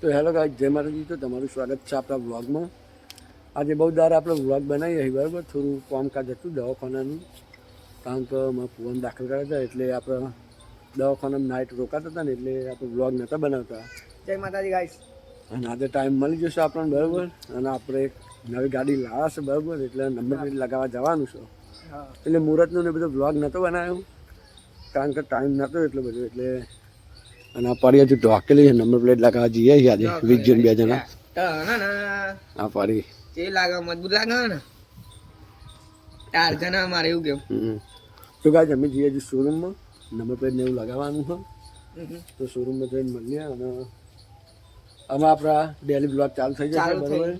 તો હેલો ગાય જય માતાજી. તો તમારું સ્વાગત છે આપણા વ્લોગમાં. આજે બહુ દાર આપણે વ્લોગ બનાવીએ બરાબર? થોડું કામકાજ હતું દવાખાનાનું. કારણ કે મારા ફોન દાખલ કર્યા હતા એટલે આપણે દવાખાનામાં નાઇટ રોકાતા હતા ને એટલે આપણે વ્લોગ નહોતા બનાવતા. જય માતાજી ગાઈસ અને આજે ટાઈમ મળી જશે આપણને બરાબર? અને આપણે એક નવી ગાડી લાવ્યા છે બરાબર? એટલે નંબર પ્લેટ લગાવવા જવાનું છે. એટલે મુહૂર્તનો ને બધો વ્લોગ નહોતો બનાવ્યો. કારણ કે ટાઈમ નહોતો એટલો બધો એટલે અને આ પડી હજુ ઢોકેલી છે નંબર પ્લેટ લગાવવા જઈએ છીએ આજે વીસ જણ બે જણા. આ પડી. એ લાગે મજબૂત લાગે ને. ચાર જણા મારે એવું કેવું. તો ગાય અમે જઈએ છીએ શોરૂમમાં. નંબર પ્લેટ ને એવું લગાવવાનું છે. તો શોરૂમમાં જઈને મળીએ અને આમાં આપણા ડેલી બ્લોગ ચાલુ થઈ જશે બરાબર?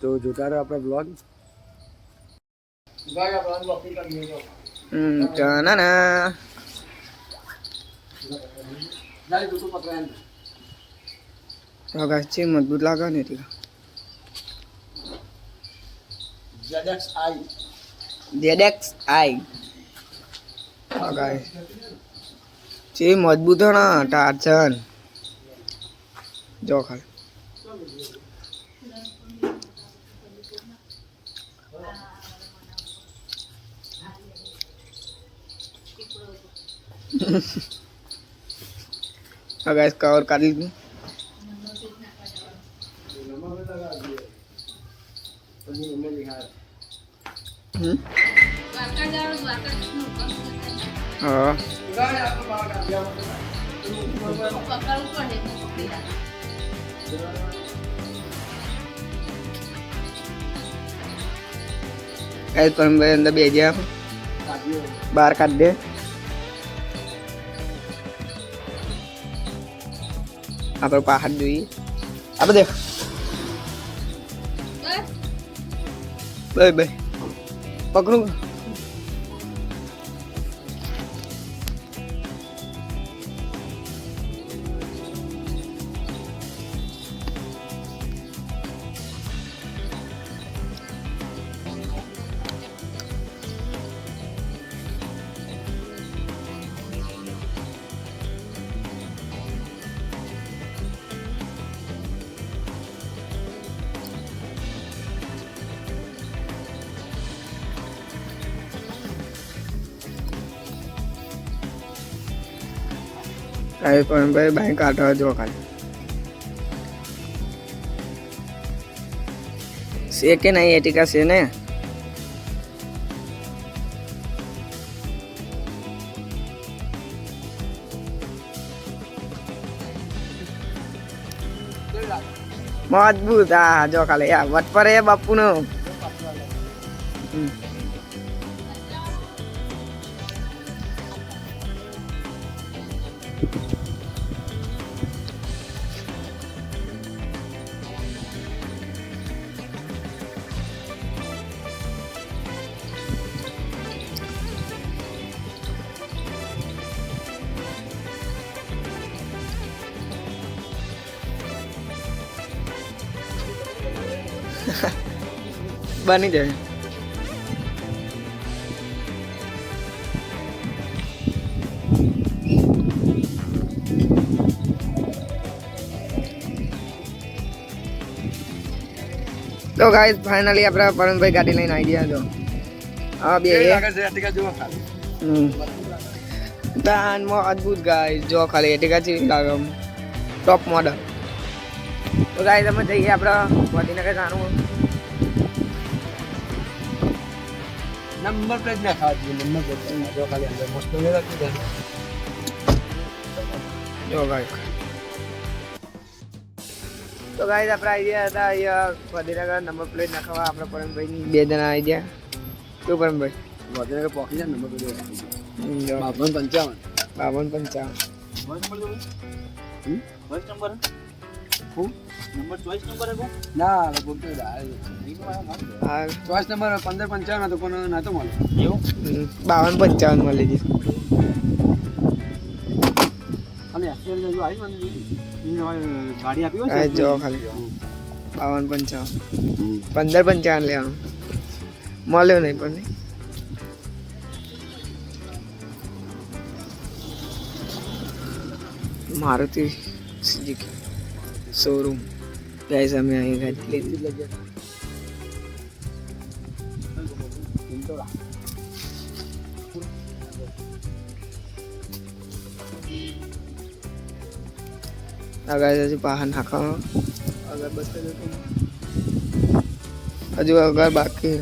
તો જોતા રહો આપણા બ્લોગ ના ના. ગાઈસ છે મજબૂત લાગે ને એટલે. જેડેક્સ આઈ. તો ગાઈસ છે મજબૂત હે ને ટાર્ચન જો ખાલી. ગાઈસ કવર કાઢી લીધું હમ હા ગાઈસ પણ ભાઈ અંદર બે ગયા બહાર કાઢ દે આપણે પહાડ જોઈએ આપણે દેખ બે બે પકડું કાંઈ પણ ભાઈ બાઈક કાઢવા જો ખાલી છે કે નહીં એટિકા છે ને મજબૂત હા જો ખાલી આ વટ પર એ બાપુ નો બની જાય. તો ગાઈસ ફાઇનલી આપણે પરમભાઈ ગાડી લઈને આવી ગયા જો. હા બે. હમ. મો અદ્ભુત ગાઈસ જો ખાલી એટીકા છે લાગે ટોપ મોડલ તો ગાય અમે જઈએ આપણે ગાંધીનગર જાણવું નંબર પ્લેટ ના ખાવા નંબર પ્લેટ જો ખાલી અંદર મસ્ત રાખી દે જો ગાઈસ તો ગાય આપણે આવી ગયા હતા અહીંયા ગાંધીનગર નંબર પ્લેટ નાખવા આપણા પરમભાઈની બે જણા આવી ગયા શું પરમભાઈ? ગાંધીનગર પોકી જાય નંબર પ્લેટ બાવન પંચાવન. બાવન પંચાવન. બાવન પંચાવન ના બોલતો ચોઈસ નંબર પંદર પંચાવન હતો પણ નહોતો મળે. એવું? બાવન પંચાવન મળી ને ગાડી આપી આ જો ખાલી. બાવન પંચાવન. પંદર પંચાવન લેવાનું. મળ્યો નહીં પણ મારુતિ સુઝુકી. શોરૂમ ગાઈસ અમે અહીં ગાડી લીધી આ ગાઈસ હજુ બહાર નાખો અગરબત્તી લેતો. હજુ અગર બાકી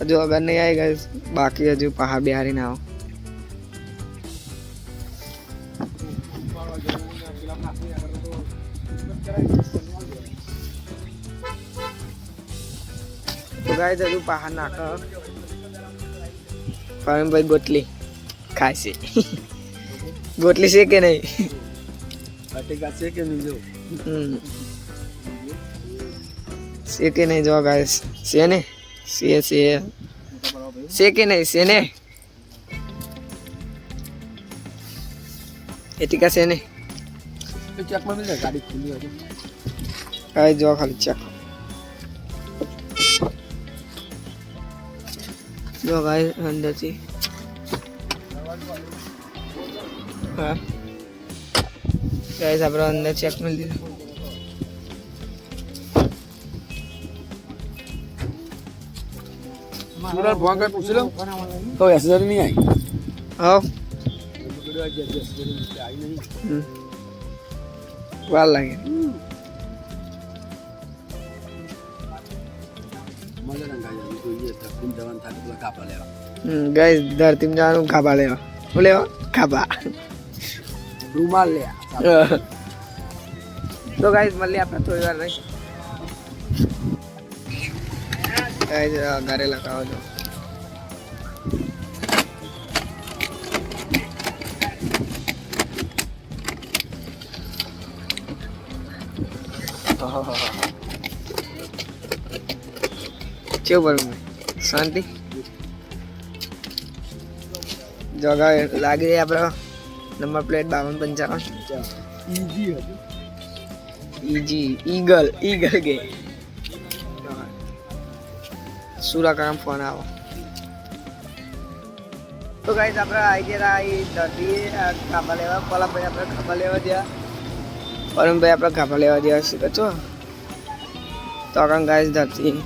હજુ અગર નહીં આવી ગાઈસ બાકી હજુ પહાડ બિહારી ના આવો તો ગાઈસ હજુ પહાડ નાખો ભાઈ ગોટલી ખાય છે ગોટલી છે કે નહીં બટેકા છે કે નહીં જો હમ. છે કે નહીં જો ગાઈસ છે ને છે છે છે કે નહીં છે ને એટીકા છે ને એ ચેકમાં મિલે ગાડી ખુલ્લી હતી ગાઈસ જો ખાલી ચેક જો ગાઈસ અંદરથી. હા. ગાઈસ આપણે અંદર ચેક લીધું. સુરત કરી પૂછી લઉં તો નહીં આવી. હા. વાર લાગે. રંગાઈ જાય જવાનું ખાબા લેવા. શું લેવા. ખાબા રૂમાલ લે. તો ગાઈસ મળીએ આપણે થોડી વાર રહી ગાઈસ ઘરે લગાવો છો કેવું બરું શાંતિ? જગા લાગી રહી આપણો નંબર પ્લેટ બાવન પંચાવન. ઈજી ઈગલ ઈગલ કે સુરાકામ ફોન આવો. તો ગાઈસ આપણે આવી ગયા અહીં દર્દી ખાભા લેવા. પહેલાં ભાઈ આપણે ખાભા લેવા ગયા. પરમભાઈ આપણે ખાપા લેવા ગયા છો, તો આગળ ગાઈસ ધરતી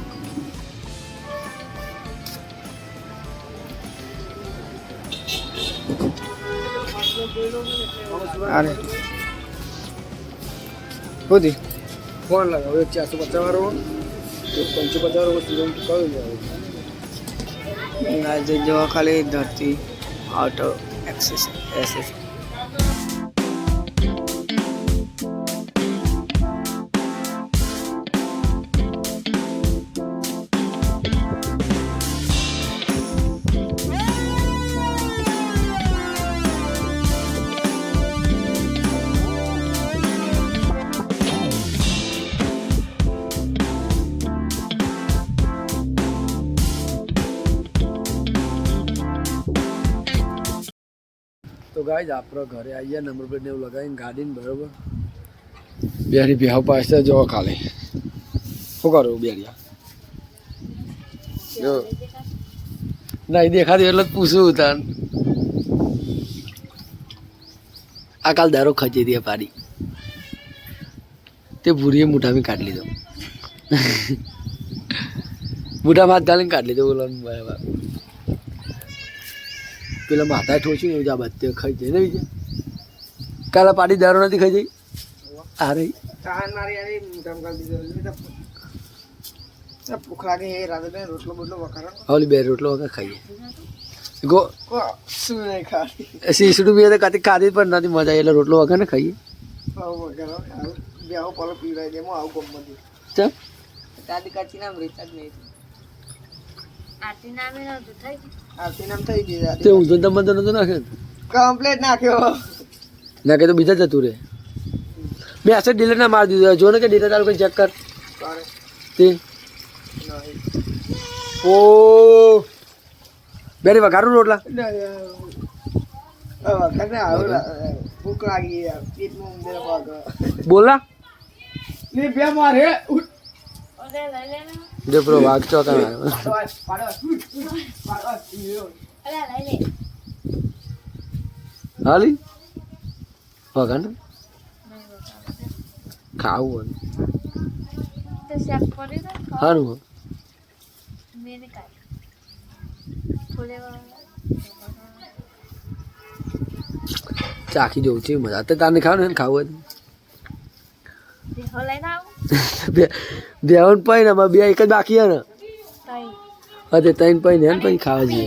અરે બુદ્ધિ ફોન લગાવો એક ચારસો પચાસ વાળો. એક પંચો પચાસ વાળો સ્ટુડન્ટ કયો લેવો આજે જો ખાલી ધરતી ઓટો એક્સેસ એસેસ તો ગાય જ આપણે ઘરે આવીએ નંબર પ્લેટ એવું લગાવીને ગાડીને, બરોબર? બેરી બિહાવ પાસે જો ખાલી. શું કરું બેરિયા જો. નહીં દેખાતી એટલે જ પૂછું તાન. આ કાલ દારો ખચી દે પાડી. તે ભૂરીએ મુઠામાં કાઢી લીધો. મુઠામાં હાથ ગાલીને કાઢી લીધો બોલો બરાબર. પેલા માથા ઠોચી ને આ બધે ખાઈ જાય. ને બીજા કાલે પાડી દારો નથી ખાઈ જઈ? આ રહી. ભૂખ લાગે એ રાતે બે રોટલો બોટલો વખારો ઓલી બે રોટલો ખાઈએ. ગો. શું નહીં ખાતી સીસડું બી ખાધી? જ પણ નથી મજા એટલે રોટલો વગર ને ખાઈએ. ભાવ આવું. બે આવો પલો પીવડાવી દે. આવું ગમતી ચાલ દાદી કાચી નામ રીચાર્જ નહીં. આરતી નામે નહોતું થઈ તે હું ઊંધો દમ તો નતો નાખે ને. કમ્પ્લેટ નાખ્યો. નાખે તો બીજા જતું રે મેં અસર ડીલર ના મારી દીધો. જો ને કે ડેટા તારું ચેક કર. તે. ઓ. બેરે વઘારું રોટલા? ભૂખ લાગી પેટમાં બોલા બે મારે. જે પેલો વાઘ ચોકા. હાલી? ને ખાવું થોડે ચાખી જવું છે, મજા તો તારે ખાવાનું ખાવું હોય બે બેવન પૈન અમારે બે એક જ બાકી હે ને. તઈ હા તે ત્રણ હે ને પછી ખાવા જઈએ.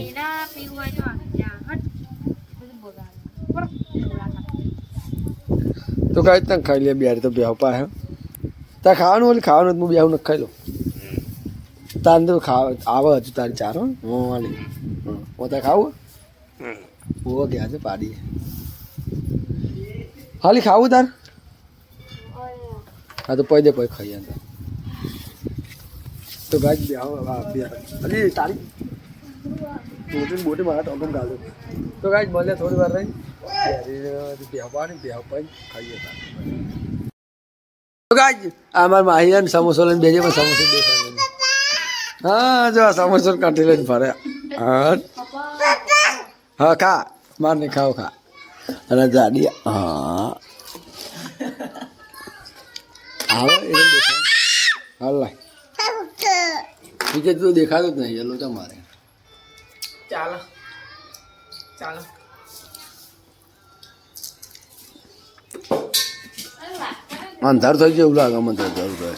તો કાંઈ તને ખાઈ લે બે તો બેવ પાસે તારે ખાવાનું ઓલી ખાવાનું હું બેવ નથી ખાઈ લઉં. તારે તો ખાવ આવે હજુ તારી ચારો હું વાલી હું તારે ખાવું? ઓ ગયા છે પાડીએ. હાલી ખાવું તાર? હા, તો પૈદે પૈ ખાઈ અંદર. તો ભાઈ બે બે અલી, તારી? મોટી મોટી મારા ટોકમ ગાલો તો ગાય મળે થોડી વાર રહી બેહવાની બેહ પાઈ ખાઈએ તો ગાય, આ મારા માહી સમોસો લઈને બેજે પણ સમોસો દેખાય હા, જો સમોસો કાઢી લઈને હા. હા, ખા. માર ને ખાઓ ખા. અને જાડી હા. આવે એ દેખાય. હાલ લાય. બીજે તું દેખાતું જ નહીં એલો તમારે. ચાલો. ચાલો. અંધાર થઈ ગયું એવું લાગે મને જરૂર હોય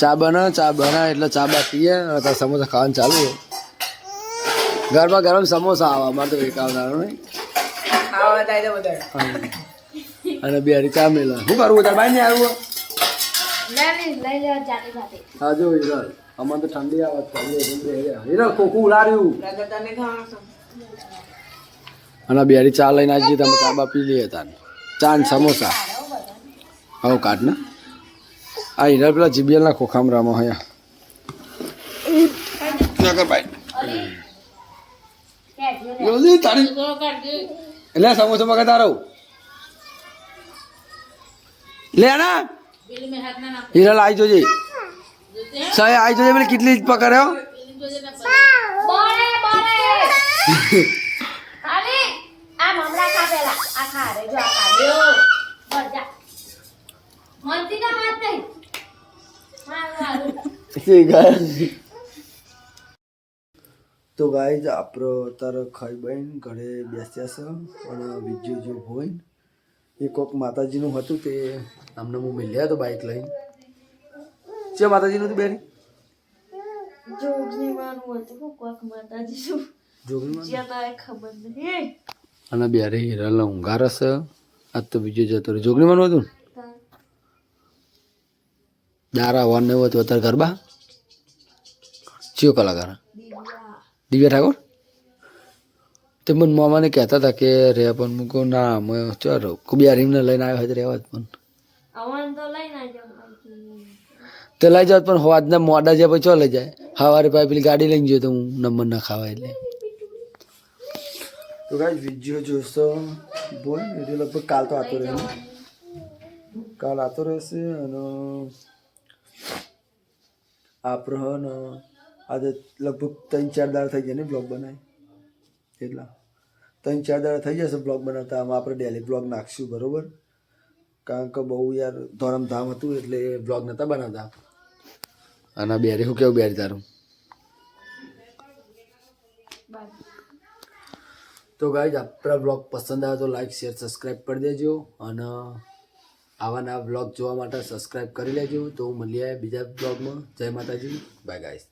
ચા બના ચા બના એટલે ચા બા પીએ અને સમોસા ખાવાનું ચાલુ હોય ગરમા ગરમ સમોસા આવે અમારે તો એક આવનારો નહીં. થાય. અને બે હારી ચામેલા શું કરવું તાર બાઈ આવું? હા જો હિરલ અમાર તો ઠંડી આવે હિરલ કોકું ઉલાર્યું? અને બે હારી ચા લઈને આવી તમે ચા બા પી લઈએ તાર ચા ને સમોસા. હવે કાઢ ને. આ હિરલ પેલા જીબીએલ ના ખોખામ રામો હયા કર ભાઈ? તારી. એટલે સમોસા મગા તારો લે ના હિરલ આવી જોજે. સાહેબ આવી જોજે પેલી કેટલી જ પકડ્યો બોરે બોરે ખાલી આ મમરા ખા પેલા. આ ખા રે જો આ ખા લ્યો બસ જા. મનથી કા હાથ નહીં હા સારું તો ગાય આપણો તાર ખાઈ બહેન ઘરે બેસ્યા છે અને બીજું જો હોય એ કોક માતાજીનું હતું તે આમને હું મિલ્યા તો બાઇક લઈને. છે માતાજીનું હતું બેન? હતું અને બેરે હિરલનો ઊંઘાર હશે. આજ તો બીજું જતો રહ્યો. જોગણીમાંનું હતું? ને? દારા વન ને એવું હતું. અત્યારે ગરબા? ચિયો કલાકાર? દિવ્યા ઠાકોર? તે મને મામાને કહેતા હતા કે રે પણ મૂકો ના અમે ચાલો કુબિયારીમને લઈને આવ્યો હોય રહેવા જ પણ. આવન તો લઈને આવજો તે લઈ જાવ પણ હોવાજના મોડા જાય પછી ચો લઈ જાય? સવારે પાસે પેલી ગાડી લઈને જોઈએ તો હું નંબર ના ખાવા એટલે. તો કાંઈ વીડિયો જોશો? બોલ એટલે લગભગ કાલ તો આતો રહેશે કાલ આતો રહેશે અને આપણો ને આજે લગભગ ત્રણ ચાર દાળ થઈ જાય ને બ્લોગ બનાવી. એટલા ત્રણ, ચાર દાડા થઈ જશે બ્લોગ બનાવતા. આમાં આપણે ડેલી બ્લોગ નાખશું, બરોબર? કારણ કે બહુ યાર ધોરમધામ હતું એટલે બ્લોગ નહોતા બનાવતા. અને બેરી, શું કેવું બેરી તારું? તો ગાઈઝ આપણા બ્લોગ પસંદ આવે તો લાઈક શેર સબસ્ક્રાઈબ કરી દેજો અને આવા નવા બ્લોગ જોવા માટે સબસ્ક્રાઈબ કરી લેજો. તો મળીએ બીજા બ્લોગમાં. જય માતાજી. By guys